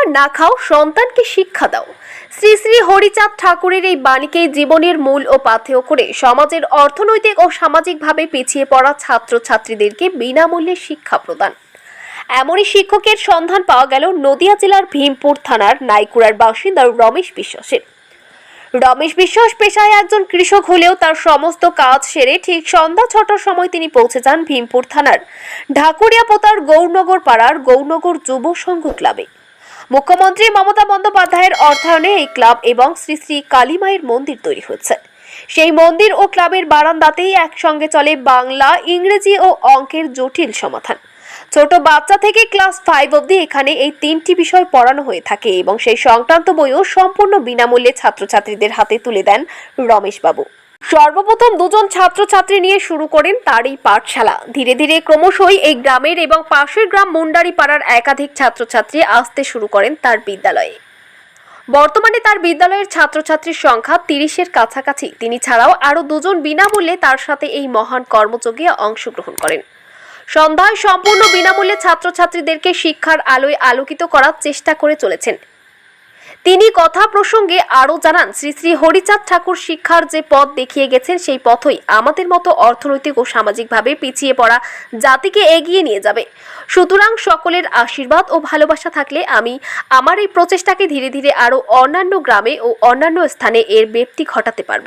খাও আর না খাও, সন্তানকে শিক্ষা দাও। শ্রী শ্রী হরিচাঁদ ঠাকুরের এই বাণীকে জীবনের মূল ও পাথেয় করে সমাজের অর্থনৈতিক ও সামাজিকভাবে পিছিয়ে পড়া ছাত্রছাত্রীদেরকে বিনামূল্যে শিক্ষা প্রদান। এমনই শিক্ষকের সন্ধান পাওয়া গেল নদিয়া জেলার ভীমপুর থানার নাইকুড়ার বাসিন্দা রমেশ বিশ্বাসের। রমেশ বিশ্বাস পেশায় একজন কৃষক হলেও তার সমস্ত কাজ সেরে ঠিক সন্ধ্যা ছটার সময় তিনি পৌঁছে যান ভীমপুর থানার ঢাকুরিয়া পোতার গৌরনগর পাড়ার গৌরনগর যুব সংঘ ক্লাবে। মুখ্যমন্ত্রী মমতা বন্দ্যোপাধ্যায়ের অর্থায়নে এই ক্লাব এবং শ্রী শ্রী কালীমায়ের মন্দির তৈরি হচ্ছে। সেই মন্দির ও ক্লাবের বারান্দাতেই একসঙ্গে চলে বাংলা, ইংরেজি ও অঙ্কের জটিল সমাধান। ছোট বাচ্চা থেকে ক্লাস ফাইভ অবধি এখানে এই তিনটি বিষয় পড়ানো হয়ে থাকে এবং সেই সংক্রান্ত বইও সম্পূর্ণ বিনামূল্যে ছাত্রছাত্রীদের হাতে তুলে দেন রমেশবাবু। সর্বপ্রথম দুজন ছাত্রছাত্রী নিয়ে শুরু করেন তার এই পাঠশালা। ধীরে ধীরে ক্রমশই এই গ্রামের এবং পাশের গ্রাম মুন্ডারি পাড়ার একাধিক ছাত্রছাত্রী আসতে শুরু করেন তার বিদ্যালয়ে। বর্তমানে তার বিদ্যালয়ের ছাত্রছাত্রীর সংখ্যা তিরিশের কাছাকাছি। তিনি ছাড়াও আরও দুজন বিনামূল্যে তার সাথে এই মহান কর্মযোগে অংশগ্রহণ করেন। সন্ধ্যায় সম্পূর্ণ বিনামূল্যে ছাত্রছাত্রীদেরকে শিক্ষার আলোয় আলোকিত করার চেষ্টা করে চলেছেন। তিনি কথা প্রসঙ্গে আরও জানান, শ্রী শ্রী হরিচাঁদ ঠাকুর শিক্ষার যে পথ দেখিয়ে গেছেন, সেই পথই আমাদের মতো অর্থনৈতিক ও সামাজিকভাবে পিছিয়ে পড়া জাতিকে এগিয়ে নিয়ে যাবে। সুতরাং সকলের আশীর্বাদ ও ভালোবাসা থাকলে আমি আমার এই প্রচেষ্টাকে ধীরে ধীরে আরও অন্যান্য গ্রামে ও অন্যান্য স্থানে এর ব্যক্তি ঘটাতে পারব।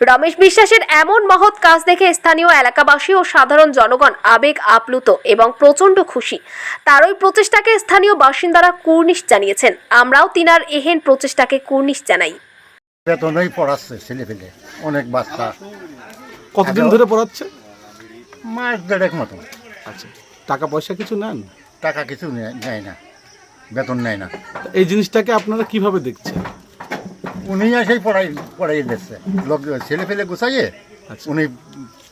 রমেশ বিশ্বাসের এমন মহৎ কাজ দেখে স্থানীয় এলাকাবাসী ও সাধারণ জনগণ আবেগ আপ্লুত এবং প্রচণ্ড খুশি। তার ওই প্রচেষ্টাকে স্থানীয় বাসিন্দারা কুর্নিশ জানিয়েছেন। আমরাও তিনার এহেন প্রচেষ্টাকে কুর্নিশ জানাই। বেতনই পড়াচ্ছে ছেলে পেলে অনেক বাচ্চা। কতদিন ধরে পড়াচ্ছে? মাস দেড়েক মতো। আচ্ছা টাকা পয়সা কিছু নেন? টাকা কিছু নেয় নেয় না বেতন নেয় না। এই জিনিসটাকে আপনারা কীভাবে দেখছেন? উনি এসেই পড়াই পড়াই দিচ্ছে। লোক ছেলে পেলে গুছাইয়ে আচ্ছা। উনি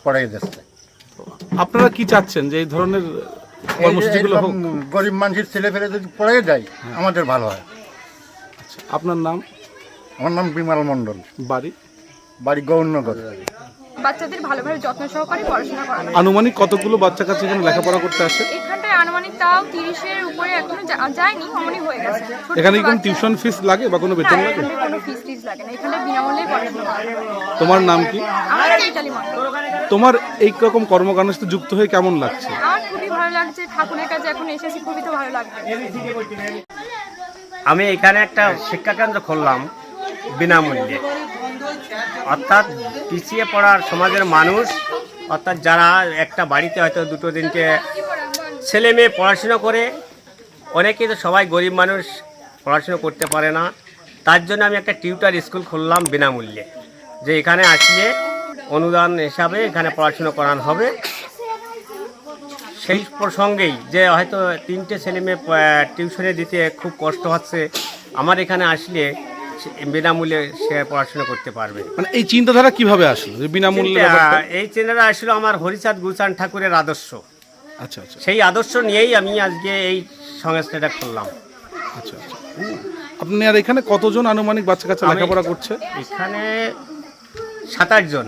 পড়াই দিচ্ছে। আপনারা কি চাচ্ছেন যে এই ধরনের কর্মসূচিগুলো গরিব মানুষের ছেলে ফেলে যদি পড়াই দেয় আমাদের ভালো হয়। আপনার নাম? আমার নাম বিমল মণ্ডল। বাড়ি? বাড়ি গৌরনগর। বাচ্চাদের ভালোভাবে যত্ন সহকারে পড়াশোনা করানো আনুমানিক কতগুলো বাচ্চা কাছে এখানে লেখাপড়া করতে আসে? আনুমানিক তাও তিরিশের উপরে এখনও যায়নি অমনি হয়ে গেছে। এখানে কি কোনো টিউশন ফিস লাগে বা কোনো বেতন লাগে? কোনো ফিস টিস লাগে না। এখানে বিনামূল্যেই পড়াশোনা তোমার নাম কি? আমার নাম তোমার এই রকম কর্মকাণ্ডের সাথে যুক্ত হয়ে কেমন লাগছে? আমার খুবই ভালো লাগছে। ঠাকুরের কাছে এখন এসেছি খুবই তো ভালো লাগছে আমি এখানে একটা শিক্ষাকেন্দ্র খুললাম বিনামূল্যে। অর্থাৎ পিছিয়ে পড়ার সমাজের মানুষ অর্থাৎ যারা একটা বাড়িতে হয়তো দুটো দিনকে ছেলে মেয়ে পড়াশুনো করে অনেকেই তো সবাই গরিব মানুষ পড়াশুনো করতে পারে না। তার জন্য আমি একটা টিউটার স্কুল খুললাম বিনামূল্যে যে এখানে আসলে অনুদান হিসাবে এখানে পড়াশুনো করানো হবে। সেই প্রসঙ্গেই যে হয়তো তিনটে ছেলে মেয়ে টিউশনে দিতে খুব কষ্ট হচ্ছে আমার এখানে আসলে বিনামূল্যে সে পড়াশোনা করতে পারবে। মানে এই চিন্তাধারা কীভাবে আসলো? বিনামূল্যে এই চেনারা আসলো আমার হরিচাঁদ গুলচান ঠাকুরের আদর্শ। আচ্ছা আচ্ছা। সেই আদর্শ নিয়েই আমি আজকে এই সংস্থাটা খুললাম। আচ্ছা আচ্ছা। আপনি আর এখানে কতজন আনুমানিক বাচ্চা কাচ্চা লেখাপড়া করছে? এখানে সাত জন।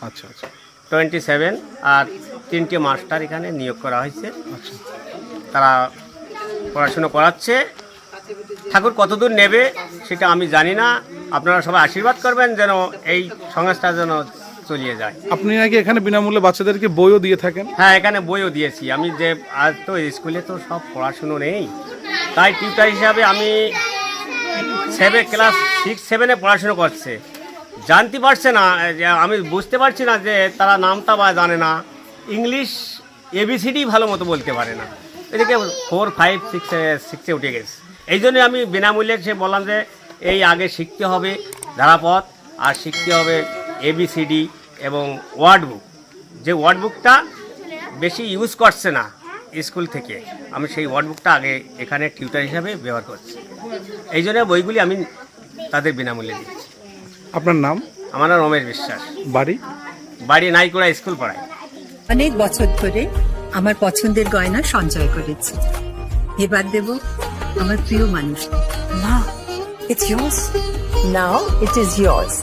আচ্ছা আচ্ছা। টোয়েন্টি সেভেন আর তিনটে মাস্টার এখানে নিয়োগ করা হয়েছে। আচ্ছা। তারা পড়াশুনো করাচ্ছে। ঠাকুর কতদূর নেবে সেটা আমি জানি না। আপনারা সবাই আশীর্বাদ করবেন যেন এই সংস্থা যেন চলিয়ে যায়। আপনি নাকি এখানে বিনামূল্যে বাচ্চাদেরকে বইও দিয়ে থাকেন? হ্যাঁ এখানে বইও দিয়েছি। আমি যে আজ তো স্কুলে তো সব পড়াশুনো নেই। তাই টিউটার হিসাবে আমি সেভেন ক্লাস সিক্স সেভেনে পড়াশুনো করছে। জানতে পারছে না যে আমি বুঝতে পারছি না যে তারা নামটা বা জানে না। ইংলিশ এবিসিডি ভালো মতো বলতে পারে না। এদিকে ফোর ফাইভ সিক্স সিক্সে উঠে গেছে। এই জন্য আমি বিনামূল্যে সে বললাম যে এই আগে শিখতে হবে ধারাপথ আর শিখতে হবে এবিসিডি এবং ওয়ার্ড বুক যে ওয়ার্ড বুকটা বেশি ইউজ করছে না স্কুল থেকে আমি সেই ওয়ার্ড বুকটা আগে এখানে টিউটার হিসাবে ব্যবহার করছি। এই জন্য বইগুলি আমি তাদের বিনামূল্যে দিচ্ছি। আপনার নাম? আমার নাম রমেশ বিশ্বাস। বাড়ি? বাড়ি নাইকুড়া স্কুল পড়ায়। অনেক বছর ধরে আমার পছন্দের গয়না সঞ্চয় করেছি। এবার দেব আমার প্রিয় মানুষ মা it's yours. Now it is yours.